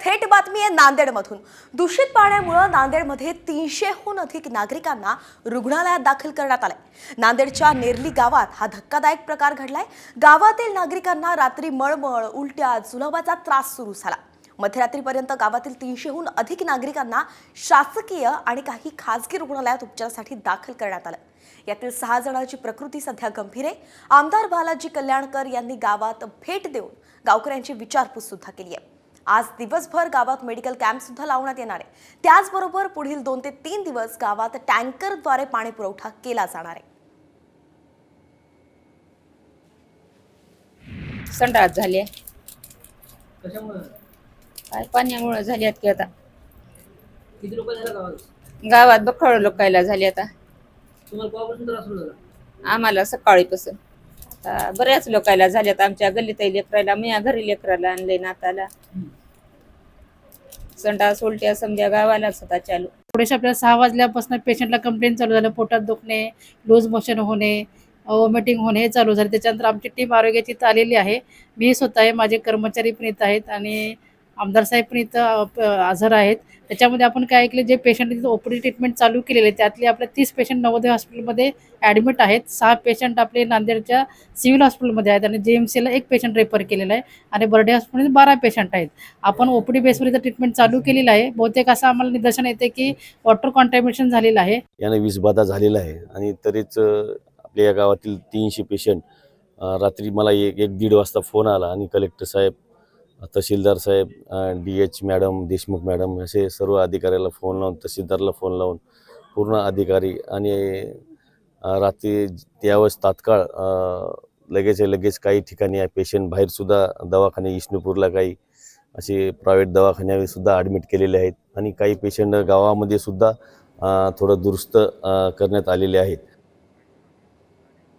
थेट बातमी आहे नांदेडमधून. दूषित पाण्यामुळे नांदेडमध्ये तीनशेहून अधिक नागरिकांना रुग्णालयात दाखल करण्यात आलंय. नांदेडच्या नेरली गावात हा धक्कादायक प्रकार घडलाय. गावातील नागरिकांना रात्री मळमळ उलट्या जुलाबाचा त्रास सुरू झाला. मध्यरात्रीपर्यंत गावातील तीनशेहून अधिक नागरिकांना शासकीय आणि काही खासगी रुग्णालयात उपचारासाठी दाखल करण्यात आलं. यातील सहा जणांची प्रकृती सध्या गंभीर आहे. आमदार बालाजी कल्याणकर यांनी गावात भेट देऊन गावकऱ्यांची विचारपूस सुद्धा केली आहे. आज दिवसभर गावात मेडिकल कॅम्प सुद्धा लावण्यात येणार आहे. त्याचबरोबर पुढील दोन ते तीन दिवस गावात टँकरद्वारे पाणी पुरवठा केला जाणार आहे. संडास झाले कशामुळे? काय पाण्यामुळे झाली आहेत की आता? किती लोक झाला गावात? गावात बखळ लोकायला झाली आता. तुम्हाला केव्हापासून त्रास होऊ लागला आम्हाला सकाळीपासून. आता बऱ्याच लोकायला झाल्यात आमच्या गल्लीतही लेकराला मी घरी लेकराला आणले नाताला. संडास उलट्या म्हणजे समजा गावालाच होता चालू थोडेसे आपल्याला सहा वाजल्यापासून पेशंटला कंप्लेंट चालू झालं पोटात दुखणे लूज मोशन होणे वॉमिटिंग होणे हे चालू झाले. त्याच्यानंतर आमची टीम आरोग्याची इथं आलेली आहे. मी स्वतः आहे माझे कर्मचारी पण येत आहेत आणि आमदार साहेब पण इथं अ, हजर आहेत. त्याच्यामध्ये आपण काय ऐकले जे पेशंट इथं ओपीडी ट्रीटमेंट चालू केलेले त्यातले आपल्या तीस पेशंट नवोदय हॉस्पिटलमध्ये ॲडमिट आहेत. सहा पेशंट आपले नांदेडच्या सिव्हिल हॉस्पिटलमध्ये आहेत आणि जे एम सीला एक पेशंट रेफर केलेला आहे आणि बर्डे हॉस्पिटलमध्ये बारा पेशंट आहेत. आपण ओपीडी बेसवर इथं ट्रीटमेंट चालू केलेलं आहे. बहुतेक असं आम्हाला निदर्शन येते की वॉटर कॉन्टॅमिनेशन झालेलं आहे. यानं बाधा झालेला आहे आणि तरीच आपल्या या गावातील तीनशे पेशंट रात्री मला एक एक दीड वाजता फोन आला आणि कलेक्टर साहेब तहसीलदार साहेब D H madam Deshmukh madam असे सर्व अधिकाऱ्याला फोन लावून तहसीलदारला फोन लावून पूर्ण अधिकारी आणि रात्री त्यावेळेस तात्काळ लगेच लगेच काही ठिकाणी पेशंट बाहेरसुद्धा दवाखाने विष्णुपूरला काही असे प्रायव्हेट दवाखान्यासुद्धा ॲडमिट केलेले आहेत आणि काही पेशंट गावामध्ये सुद्धा थोडं दुरुस्त करण्यात आलेले आहेत.